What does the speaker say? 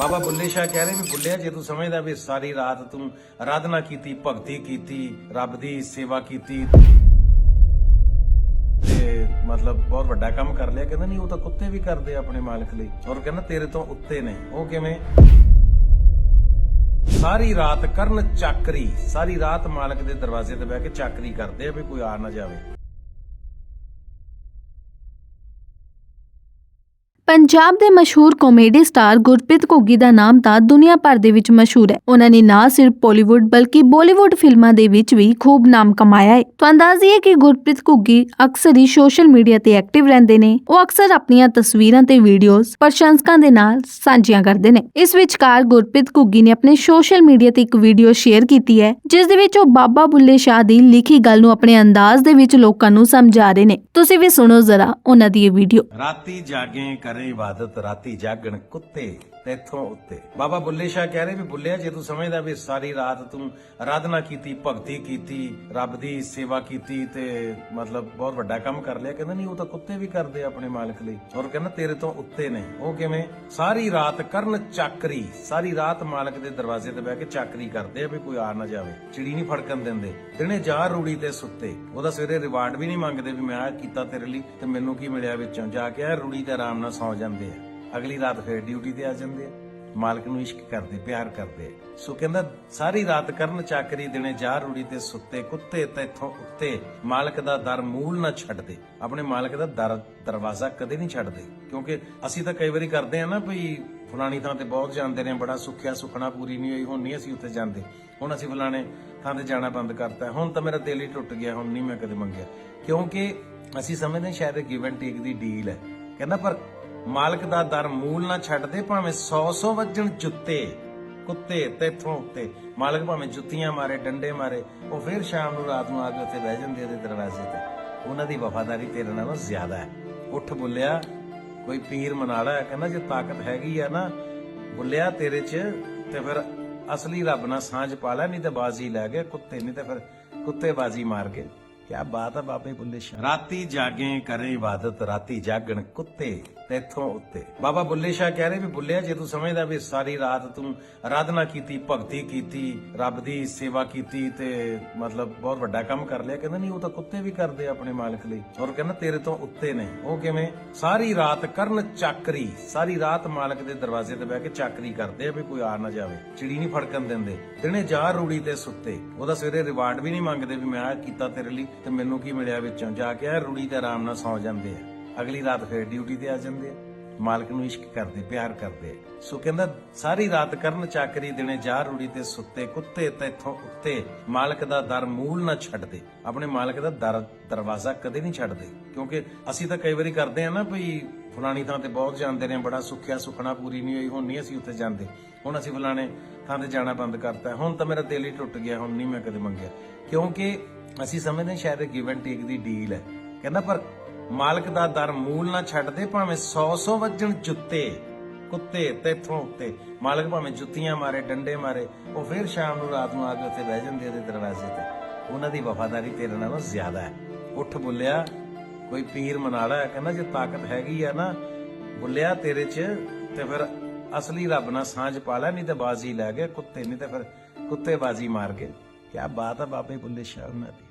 ਬਾਬਾ ਬੁੱਲੇ ਸ਼ਾਹ ਕਹਿ ਰਹੇ ਵੀ ਬੁੱਲਿਆ, ਜੇ ਤੂੰ ਸਮਝਦਾ ਵੀ ਸਾਰੀ ਰਾਤ ਤੂੰ ਆਰਾਧਨਾ ਕੀਤੀ, ਭਗਤੀ ਕੀਤੀ, ਰੱਬ ਦੀ ਸੇਵਾ ਕੀਤੀ, ਤੇ ਮਤਲਬ ਬਹੁਤ ਵੱਡਾ ਕੰਮ ਕਰ ਲਿਆ, ਕਹਿੰਦਾ ਨਹੀਂ, ਉਹ ਤਾਂ ਕੁੱਤੇ ਵੀ ਕਰਦੇ ਆਪਣੇ ਮਾਲਕ ਲਈ। ਔਰ ਕਹਿੰਦਾ ਤੇਰੇ ਤੋਂ ਉੱਤੇ ਨੇ। ਉਹ ਕਿਵੇਂ? ਸਾਰੀ ਰਾਤ ਕਰਨ ਚਾਕਰੀ, ਸਾਰੀ ਰਾਤ ਮਾਲਕ ਦੇ ਦਰਵਾਜ਼ੇ ਤੇ ਬਹਿ ਕੇ ਚਾਕਰੀ ਕਰਦੇ ਆ ਵੀ ਕੋਈ ਆ ਨਾ ਜਾਵੇ। ਪੰਜਾਬ ਦੇ ਮਸ਼ਹੂਰ ਕਾਮੇਡੀ ਸਟਾਰ ਗੁਰਪ੍ਰੀਤ ਘੁੱਗੀ ਦਾ ਨਾਮ ਤਾਂ ਦੁਨੀਆ ਭਰ ਦੇ ਵਿੱਚ ਮਸ਼ਹੂਰ ਹੈ। ਉਹਨਾਂ ਨੇ ਨਾ ਸਿਰਫ ਬਾਲੀਵੁੱਡ ਬਲਕਿ ਬਾਲੀਵੁੱਡ ਫਿਲਮਾਂ ਦੇ ਵਿੱਚ ਵੀ ਖੂਬ ਨਾਮ ਕਮਾਇਆ ਹੈ। ਤਾਂ ਅੰਦਾਜ਼ੀ ਕਿ ਗੁਰਪ੍ਰੀਤ ਘੁੱਗੀ ਅਕਸਰ ਹੀ ਸੋਸ਼ਲ ਮੀਡੀਆ ਤੇ ਐਕਟਿਵ ਰਹਿੰਦੇ ਨੇ। ਉਹ ਅਕਸਰ ਆਪਣੀਆਂ ਤਸਵੀਰਾਂ ਤੇ ਵੀਡੀਓਜ਼ ਪ੍ਰਸ਼ੰਸਕਾਂ ਦੇ ਨਾਲ ਸਾਂਝੀਆਂ ਕਰਦੇ ਨੇ। ਇਸ ਵਿਚਕਾਰ ਗੁਰਪ੍ਰੀਤ ਘੁੱਗੀ ਨੇ ਆਪਣੇ ਸੋਸ਼ਲ ਮੀਡੀਆ ਤੇ ਇੱਕ ਵੀਡੀਓ ਸ਼ੇਅਰ ਕੀਤੀ ਹੈ, ਜਿਸ ਦੇ ਵਿੱਚ ਉਹ ਬਾਬਾ ਬੁੱਲੇ ਸ਼ਾਹ ਦੀ ਲਿਖੀ ਗੱਲ ਨੂੰ ਆਪਣੇ ਅੰਦਾਜ਼ ਦੇ ਵਿੱਚ ਲੋਕਾਂ ਨੂੰ ਸਮਝਾ ਰਹੇ ਨੇ। ਤੁਸੀਂ ਵੀ ਸੁਣੋ ਜ਼ਰਾ ਉਹਨਾਂ ਦੀ ਇਹ ਵੀਡੀਓ ਰਾਤੀ ਜਾਗੇ ਕਰੇ ਇਬਾਦਤ, ਰਾਤੀ ਜਾਗਣ ਕੁੱਤੇ ਤੇਥੋਂ ਉੱਤੇ। ਬਾਬਾ ਬੁੱਲੇ ਸ਼ਾਹ ਕਹਿ ਰਹੇ ਵੀ ਬੁੱਲਿਆ, ਜੇ ਤੂੰ ਸਮਝਦਾ ਵੀ ਸਾਰੀ ਰਾਤ ਤੂੰ ਆਰਾਧਨਾ ਕੀਤੀ, ਭਗਤੀ ਕੀਤੀ, ਰੱਬ ਦੀ ਸੇਵਾ ਕੀਤੀ ਤੇ ਮਤਲਬ ਬਹੁਤ ਵੱਡਾ ਕੰਮ ਕਰ ਲਿਆ, ਕਹਿੰਦਾ ਨਹੀਂ, ਉਹ ਤਾਂ ਕੁੱਤੇ ਵੀ ਕਰਦੇ ਆਪਣੇ ਮਾਲਕ ਲਈ। ਔਰ ਕਹਿੰਦਾ ਤੇਰੇ ਤੋਂ ਉੱਤੇ ਨੇ ਉਹ ਕਿਵੇਂ? ਸਾਰੀ ਰਾਤ ਕਰਨ ਚਾਕਰੀ, ਸਾਰੀ ਰਾਤ ਮਾਲਕ ਦੇ ਦਰਵਾਜ਼ੇ ਤੇ ਬਹਿ ਕੇ ਚਾਕਰੀ ਕਰਦੇ ਆ ਵੀ ਕੋਈ ਆ ਨਾ ਜਾਵੇ, ਚਿੜੀ ਨਹੀਂ ਫੜਕਣ ਦਿੰਦੇ। ਦਿਨੇ ਜਾ ਰੂੜੀ ਤੇ ਸੁੱਤੇ। ਉਹਦਾ ਸਵੇਰੇ ਰਿਵਾਰਡ ਵੀ ਨਹੀਂ ਮੰਗਦੇ ਵੀ ਮੈਂ ਆ ਕੀਤਾ ਤੇਰੇ ਲਈ ਤੇ ਮੈਨੂੰ ਕੀ ਮਿਲਿਆ ਵਿੱਚੋਂ? ਜਾ ਕੇ ਆ ਰੂੜੀ ਤੇ ਆਰਾਮ ਨਾਲ ਸੌ ਜਾਂਦੇ ਆ। ਅਗਲੀ ਰਾਤ ਫੇਰ ਡਿਊਟੀ ਤੇ ਆ ਜਾਂਦੇ ਆ। ਮਾਲਕ ਨੂੰ ਇਸ਼ਕ ਕਰਦੇ, ਪਿਆਰ ਕਰਦੇ। ਸੋ ਕਹਿੰਦਾ, ਸਾਰੀ ਰਾਤ ਕਰਨ ਚਾਕਰੀ ਦਿਨੇ ਜਾ ਰੂੜੀ ਤੇ ਸੁੱਤੇ, ਕੁੱਤੇ ਤੇਥੋਂ ਉੱਤੇ। ਮਾਲਕ ਦਾ ਦਰ ਮੂਲ ਨਾ ਛੱਡਦੇ ਆਪਣੇ ਮਾਲਕ ਦਾ ਦਰ, ਦਰਵਾਜ਼ਾ ਕਦੇ ਨਹੀਂ ਛੱਡਦੇ ਕਿਉਂਕਿ ਅਸੀਂ ਤਾਂ ਕਈ ਵਾਰੀ ਕਰਦੇ ਆ ਨਾ ਭਈ ਫਲਾਣੀ ਥਾਂ ਤੇ ਬਹੁਤ ਜਾਂਦੇ ਨੇ, ਬੜਾ ਸੁੱਖਿਆ ਸੁਖਣਾ ਪੂਰੀ ਨਹੀਂ ਹੋਈ, ਹੁਣ ਨਹੀਂ ਅਸੀਂ ਉੱਥੇ ਜਾਂਦੇ। ਹੁਣ ਅਸੀਂ ਫਲਾਣੇ ਥਾਂ ਤੇ ਜਾਣਾ ਬੰਦ ਕਰਤਾ। ਹੁਣ ਤਾਂ ਮੇਰਾ ਦਿਲ ਹੀ ਟੁੱਟ ਗਿਆ, ਹੁਣ ਨਹੀਂ ਮੈਂ ਕਦੇ ਮੰਗਿਆ। ਕਿਉਂਕਿ ਅਸੀਂ ਸਮਝਦੇ ਸ਼ਾਇਦ ਗਿਵ ਐਂਡ ਟੇਕ ਦੀ ਡੀਲ ਹੈ। ਕਹਿੰਦਾ, ਪਰ ਮਾਲਕ ਦਾ ਦਰ ਮੂਲ ਨਾ ਛੱਡਦੇ, ਭਾਵੇਂ 100 100 ਵੱਜਣ ਜੁੱਤੇ, ਕੁੱਤੇ ਤੇਥੋਂ ਉੱਤੇ। ਮਾਲਕ ਭਾਵੇਂ ਜੁੱਤੀਆਂ ਮਾਰੇ, ਡੰਡੇ ਮਾਰੇ, ਉਹ ਫਿਰ ਸ਼ਾਮ ਨੂੰ ਰਾਤ ਨੂੰ ਆ ਕੇ ਉੱਥੇ ਬਹਿ ਜਾਂਦੇ ਉਹਦੇ ਦਰਵਾਜ਼ੇ ਤੇ। ਉਹਨਾਂ ਦੀ ਵਫਾਦਾਰੀ ਤੇਰੇ ਨਾਲੋਂ ਜ਼ਿਆਦਾ ਹੈ। ਉੱਠ ਬੁੱਲਿਆ, ਕੋਈ ਪੀਰ ਮਨਾਲਾ ਹੈ, ਕਹਿੰਦਾ ਜੇ ਤਾਕਤ ਹੈਗੀ ਆ ਨਾ, ਬੁੱਲਿਆ ਤੇਰੇ 'ਚ, ਤੇ ਫਿਰ ਅਸਲੀ ਰੱਬ ਨਾਲ ਸਾਂਝ ਪਾ ਲੈ, ਨਹੀਂ ਤੇ ਬਾਜ਼ੀ ਲੈ ਗਏ, ਕੁੱਤੇ, ਨਹੀਂ ਤੇ ਫਿਰ ਕੁੱਤੇ ਬਾਜ਼ੀ ਮਾਰ ਗਏ। ਕਿਆ ਬਾਤ ਆ ਬਾਬੇ ਬੁੱਲੇ ਸ਼ਾਹ। ਰਾਤੀ ਜਾਗੇ ਕਰੇ ਇਬਾਦਤ, ਰਾਤੀ ਜਾਗਣ ਕੁੱਤੇ। ਤੇਥੋਂ ਉੱਤੇ। ਬਾਬਾ ਬੁੱਲੇ ਸ਼ਾਹ ਕਹਿ ਰਹੇ ਵੀ ਬੁੱਲਿਆ, ਜੇ ਤੂੰ ਸਮਝਦਾ ਵੀ ਸਾਰੀ ਰਾਤ ਤੂੰ ਆਰਾਧਨਾ ਕੀਤੀ, ਭਗਤੀ ਕੀਤੀ, ਰੱਬ ਦੀ ਸੇਵਾ ਕੀਤੀ ਤੇ ਮਤਲਬ ਬਹੁਤ ਵੱਡਾ ਕੰਮ ਕਰ ਲਿਆ, ਕਹਿੰਦਾ ਨਹੀਂ, ਉਹ ਤਾਂ ਕੁੱਤੇ ਵੀ ਕਰਦੇ ਆਪਣੇ ਮਾਲਕ ਲਈ। ਔਰ ਕਹਿੰਦਾ ਤੇਰੇ ਤੋਂ ਉੱਤੇ ਨੇ। ਉਹ ਕਿਵੇਂ? ਸਾਰੀ ਰਾਤ ਕਰਨ ਚਾਕਰੀ, ਸਾਰੀ ਰਾਤ ਮਾਲਕ ਦੇ ਦਰਵਾਜ਼ੇ ਤੇ ਬਹਿ ਕੇ ਚਾਕਰੀ ਕਰਦੇ ਆ ਵੀ ਕੋਈ ਆ ਨਾ ਜਾਵੇ, ਚਿੜੀ ਨਹੀਂ ਫੜਕਣ ਦਿੰਦੇ। ਦਿਨੇ ਜਾ ਰੂੜੀ ਤੇ ਸੁੱਤੇ। ਉਹਦਾ ਸਵੇਰੇ ਰਿਵਾਰਡ ਵੀ ਨਹੀਂ ਮੰਗਦੇ ਵੀ ਮੈਂ ਆ ਕੀਤਾ ਤੇਰੇ ਲਈ ਤੇ ਮੈਨੂੰ ਕੀ ਮਿਲਿਆ ਵਿੱਚੋਂ? ਜਾ ਕੇ ਆ ਰੂੜੀ ਤੇ ਆਰਾਮ ਨਾਲ ਸੌ ਜਾਂਦੇ ਆ। ਅਗਲੀ ਰਾਤ ਫੇਰ ਡਿਊਟੀ ਤੇ ਆ ਜਾਂਦੇ ਆ। ਮਾਲਕ ਨੂੰ ਇਸ਼ਕ ਕਰਦੇ, ਪਿਆਰ ਕਰਦੇ ਸੋ ਕਹਿੰਦਾ, ਸਾਰੀ ਰਾਤ ਕਰਨ ਚਾਕਰੀ ਦਿਨੇ ਜਾ ਰੂੜੀ ਤੇ ਸੁੱਤੇ, ਕੁੱਤੇ ਤੇਥੋਂ ਉੱਤੇ। ਮਾਲਕ ਦਾ ਦਰ ਮੂਲ ਨਾ ਛੱਡਦੇ। ਆਪਣੇ ਮਾਲਕ ਦਾ ਦਰ, ਦਰਵਾਜ਼ਾ ਕਦੇ ਨਹੀਂ ਛੱਡਦੇ। ਕਿਉਂਕਿ ਅਸੀਂ ਤਾਂ ਕਈ ਵਾਰੀ ਕਰਦੇ ਆ ਨਾ ਭਈ ਫਲਾਣੀ ਥਾਂ ਤੇ ਬਹੁਤ ਜਾਂਦੇ ਨੇ, ਬੜਾ ਸੁੱਖਿਆ ਸੁਖਣਾ ਪੂਰੀ ਨਹੀਂ ਹੋਈ, ਹੁਣ ਨਹੀਂ ਅਸੀਂ ਉੱਥੇ ਜਾਂਦੇ। ਹੁਣ ਅਸੀਂ ਫਲਾਣੇ ਥਾਂ ਤੇ ਜਾਣਾ ਬੰਦ ਕਰਤਾ। ਹੁਣ ਤਾਂ ਮੇਰਾ ਦਿਲ ਹੀ ਟੁੱਟ ਗਿਆ, ਹੁਣ ਨਹੀਂ ਮੈਂ ਕਦੇ ਮੰਗਿਆ। ਕਿਉਂਕਿ ਅਸੀਂ ਸਮਝਦੇ ਸ਼ਾਇਦ ਗਿਵ ਐਂਡ ਟੇਕ ਦੀ ਡੀਲ ਹੈ। ਕਹਿੰਦਾ, ਪਰ ਮਾਲਕ ਦਾ ਦਰ ਮੂਲ ਨਾ ਛੱਡਦੇ, ਭਾਵੇਂ 100 100 ਵੱਜਣ ਜੁੱਤੇ, ਕੁੱਤੇ ਤੇਥੋਂ ਉੱਤੇ। ਮਾਲਕ ਭਾਵੇਂ ਜੁੱਤੀਆਂ ਮਾਰੇ, ਡੰਡੇ ਮਾਰੇ, ਉਹ ਫਿਰ ਸ਼ਾਮ ਨੂੰ ਰਾਤ ਨੂੰ ਆ ਕੇ ਉੱਥੇ ਬਹਿ ਜਾਂਦੇ ਉਹਦੇ ਦਰਵਾਜ਼ੇ ਤੇ। ਉਹਨਾਂ ਦੀ ਵਫਾਦਾਰੀ ਤੇਰੇ ਨਾਲੋਂ ਜ਼ਿਆਦਾ ਹੈ। ਉੱਠ ਬੁੱਲਿਆ, ਕੋਈ ਪੀਰ ਮਨਾਲਾ ਕਹਿੰਦਾ ਜੇ ਤਾਕਤ ਹੈਗੀ ਆ ਨਾ, ਬੁੱਲਿਆ ਤੇਰੇ 'ਚ, ਤੇ ਫਿਰ ਅਸਲੀ ਰੱਬ ਨਾਲ ਸਾਂਝ ਪਾ ਲੈ, ਨਹੀਂ ਤੇ ਬਾਜ਼ੀ ਲੈ ਗਏ ਕੁੱਤੇ, ਨਹੀਂ ਤੇ ਫਿਰ ਕੁੱਤੇ ਬਾਜ਼ੀ ਮਾਰ ਗਏ ਕਿਆ ਬਾਤ ਆ ਬਾਬੇ ਬੁੱਲੇ ਸ਼ਾਹ ਉਹਨਾਂ ਦੀ।